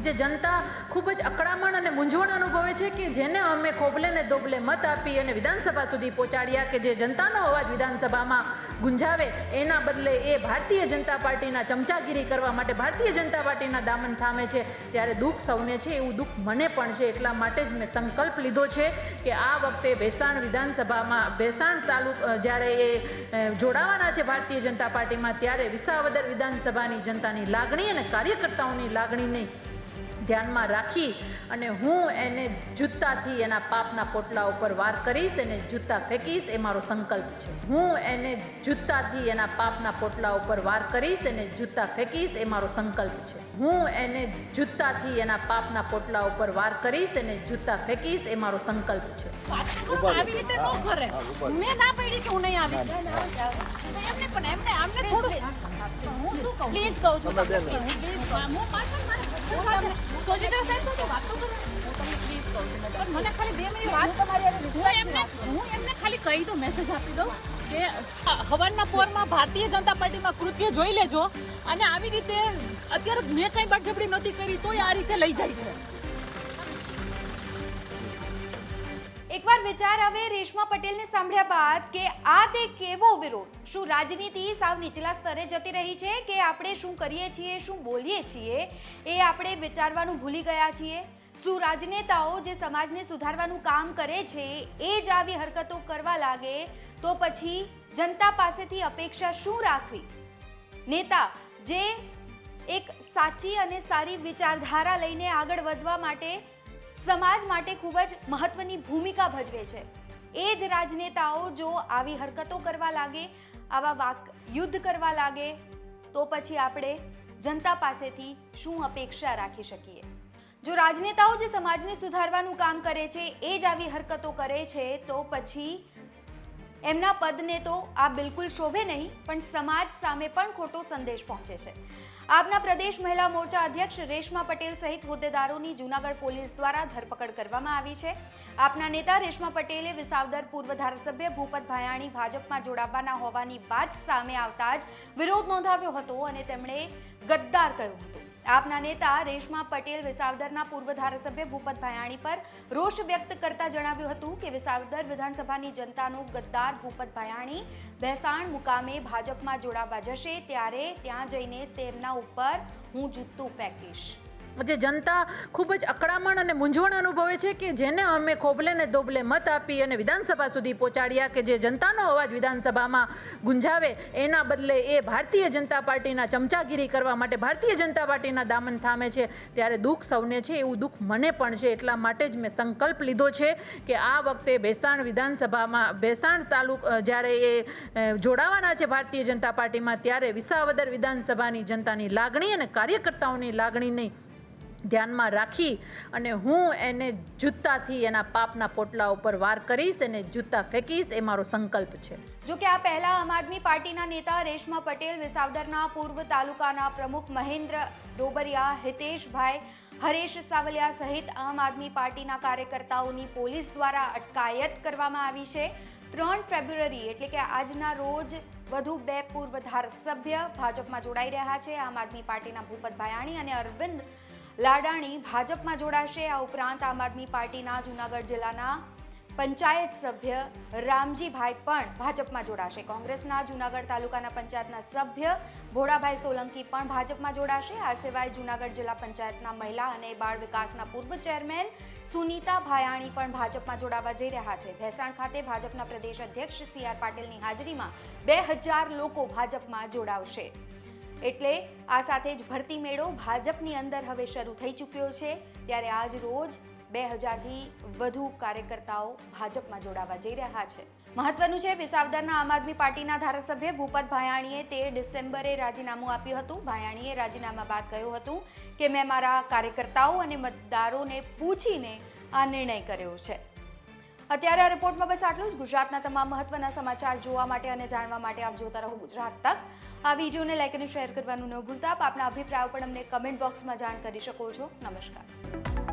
જે જનતા ખૂબ જ અકળામણ અને મૂંઝવણ અનુભવે છે કે જેને અમે ખોબલે ને દોબલે મત આપી અને વિધાનસભા સુધી પહોંચાડ્યા કે જે જનતાનો અવાજ વિધાનસભામાં ગુંજાવે, એના બદલે એ ભારતીય જનતા પાર્ટીના ચમચાગીરી કરવા માટે ભારતીય જનતા પાર્ટીના દામન થામે છે. ત્યારે દુઃખ સૌને છે, એવું દુઃખ મને પણ છે. એટલા માટે જ મેં સંકલ્પ લીધો છે કે આ વખતે ભેસાણ વિધાનસભામાં, ભેસાણ તાલુક જ્યારે એ જોડાવાના છે ભારતીય જનતા પાર્ટીમાં, ત્યારે વિસાવદર વિધાનસભાની જનતાની લાગણી અને કાર્યકર્તાઓની લાગણીને ધ્યાનમાં રાખી અને હું એને જૂતાથી એના પાપના પોટલા ઉપર વાર કરીશ એને જૂતા ફેંકીશ એ મારો સંકલ્પ છે. હું એને જૂતાથી એના પાપના પોટલા ઉપર વાર કરીશ એને જૂતા ફેંકીશ એ મારો સંકલ્પ છે. હું એને જૂતાથી એના પાપના પોટલા ઉપર વાર કરીશ એને જૂતા ફેંકીશ એ મારો સંકલ્પ છે. વાત તો કરો, આવી રીતે ન કરે મેં ના પાડી કે હું નહીં આવી. એમને પણ એમને આમને થોડું હું શું કહું? પ્લીઝ કહું છું હું પાછળ મને ખાલી બે વાત હું એમને હું એમને ખાલી કહી દઉં મેસેજ આપી દઉં કે હવનના પોરમાં ભારતીય જનતા પાર્ટીમાં કૃત્ય જોઈ લેજો. અને આવી રીતે અત્યારે મેં કઈ બળજબરી નહોતી કરી, તોય આ રીતે લઈ જાય છે. એકવાર વિચાર હવે રેશમા પટેલને સાંભળ્યા બાદ કે આ તે કેવો વિરોધ? શું રાજનીતિ સાવ નીચલા સ્તરે જતી રહી છે કે આપણે શું કરીએ છીએ, શું બોલીએ છીએ એ આપણે વિચારવાનું ભૂલી ગયા છીએ? શું રાજનેતાઓ જે સમાજને સુધારવાનું કામ કરે છે એ જ આવી હરકતો કરવા લાગે? તો પછી જનતા પાસેથી અપેક્ષા શું રાખવી? નેતા, જે એક સાચી અને સારી વિચારધારા લઈને આગળ વધવા માટે સમાજ માટે ખૂબ જ મહત્વની ભૂમિકા ભજવે છે. એ જ રાજનેતાઓ જો આવી હરકતો કરવા લાગે, આવા વાક યુદ્ધ કરવા લાગે, તો પછી આપણે જનતા પાસેથી શું અપેક્ષા રાખી શકીએ? જો રાજનેતાઓ જે સમાજને સુધારવાનું કામ કરે છે, એ જ આવી હરકતો કરે છે, તો પછી એમના પદને તો આ બિલકુલ શોભે નહીં, પણ સમાજ સામે પણ ખોટો સંદેશ પહોંચે છે. આપના પ્રદેશ મહિલા મોરચા અધ્યક્ષ રેશમા પટેલ સહિત હોદ્દેદારોની જૂનાગઢ પોલીસ દ્વારા ધરપકડ કરવામાં આવી છે. આપના નેતા રેશમા પટેલે વિસાવદર પૂર્વ ધારાસભ્ય ભૂપત ભાયાણી ભાજપમાં જોડાવાના હોવાની વાત સામે આવતા જ વિરોધ નોંધાવ્યો હતો અને તેમણે ગદ્દાર કહ્યું હતું. આપના નેતા રેશમા પટેલ વિસાવદરના પૂર્વ ધારાસભ્ય ભૂપત ભાયાણી પર રોષ વ્યક્ત કરતા જણાવ્યું હતું કે વિસાવદર વિધાનસભાની જનતાનો ગદ્દાર ભૂપત ભાયાણી ભેસાણ મુકામે ભાજપમાં જોડાવા જશે ત્યારે ત્યાં જઈને તેમના ઉપર હું જૂતું ફેંકીશ. જે જનતા ખૂબ જ અકળામણ અને મૂંઝવણ અનુભવે છે કે જેને અમે ખોબલે ને દોબલે મત આપી અને વિધાનસભા સુધી પહોંચાડ્યા કે જે જનતાનો અવાજ વિધાનસભામાં ગુંજાવે, એના બદલે એ ભારતીય જનતા પાર્ટીના ચમચાગીરી કરવા માટે ભારતીય જનતા પાર્ટીના દામન થામે છે. ત્યારે દુઃખ સૌને છે, એવું દુઃખ મને પણ છે. એટલા માટે જ મેં સંકલ્પ લીધો છે કે આ વખતે ભેસાણ વિધાનસભામાં, ભેસાણ તાલુક જ્યારે એ જોડાવાના છે ભારતીય જનતા પાર્ટીમાં, ત્યારે વિસાવદર વિધાનસભાની જનતાની લાગણી અને કાર્યકર્તાઓની લાગણીને ધ્યાનમાં રાખી અને હું એને જૂતાથી એના પાપના પોટલા ઉપર વાર કરીશ, એને જૂતા ફેંકીશ, એ મારો સંકલ્પ છે. જો કે આ પહેલા આમ આદમી પાર્ટીના નેતા રેશમા પટેલ, વિસાવદરના પૂર્વ તાલુકાના પ્રમુખ મહેન્દ્ર ડોબરિયા, હિતેશભાઈ હરેશ સાવલિયા સહિત આમ આદમી પાર્ટીના કાર્યકર્તાઓની પોલીસ દ્વારા અટકાયત કરવામાં આવી છે. ત્રણ ફેબ્રુઆરી એટલે કે આજના રોજ વધુ બે પૂર્વ ધારાસભ્ય ભાજપમાં જોડાઈ રહ્યા છે. આમ આદમી પાર્ટીના ભૂપત ભાયાણી અને અરવિંદ લાડાણી ભાજપમાં જોડાશે. આ ઉપરાંત આમ આદમી પાર્ટીના જૂનાગઢ જિલ્લાના પંચાયત સભ્ય રામજીભાઈ પણ ભાજપમાં જોડાશે. કોંગ્રેસના જૂનાગઢ તાલુકાના પંચાયતના સભ્ય ભોળાભાઈ સોલંકી પણ ભાજપમાં જોડાશે. આ સિવાય જૂનાગઢ જિલ્લા પંચાયતના મહિલા અને બાળ વિકાસના પૂર્વ ચેરમેન સુનીતા ભાયાણી પણ ભાજપમાં જોડાવા જઈ રહ્યા છે. ભેસાણ ખાતે ભાજપના પ્રદેશ અધ્યક્ષ સી આર પાટીલની હાજરીમાં બે હજાર લોકો ભાજપમાં જોડાવશે. એટલે આ સાથે જ ભરતી મેળો ભાજપની અંદર હવે શરૂ થઈ ચૂક્યો છે. ત્યારે આજ રોજ બે હજારથી વધુ કાર્યકર્તાઓ ભાજપમાં જોડાવા જઈ રહ્યા છે. મહત્વનું છે વિસાવદરના આમ આદમી પાર્ટીના ધારાસભ્ય ભૂપત ભાયાણીએ તેર ડિસેમ્બરે રાજીનામું આપ્યું હતું. ભાયાણીએ રાજીનામા બાદ કહ્યું હતું કે, મેં મારા કાર્યકર્તાઓ અને મતદારોને પૂછીને આ નિર્ણય કર્યો છે. અત્યારે આ રિપોર્ટમાં બસ આટલું જ. ગુજરાતના તમામ મહત્વના સમાચાર જોવા માટે અને જાણવા માટે આપ જોતા રહો ગુજરાત તક. આ વિડીયોને લાઈક અને શેર કરવાનું ન ભૂલતા. આપ આપના અભિપ્રાયો પણ અમને કમેન્ટ બોક્સમાં જાણ કરી શકો છો. નમસ્કાર.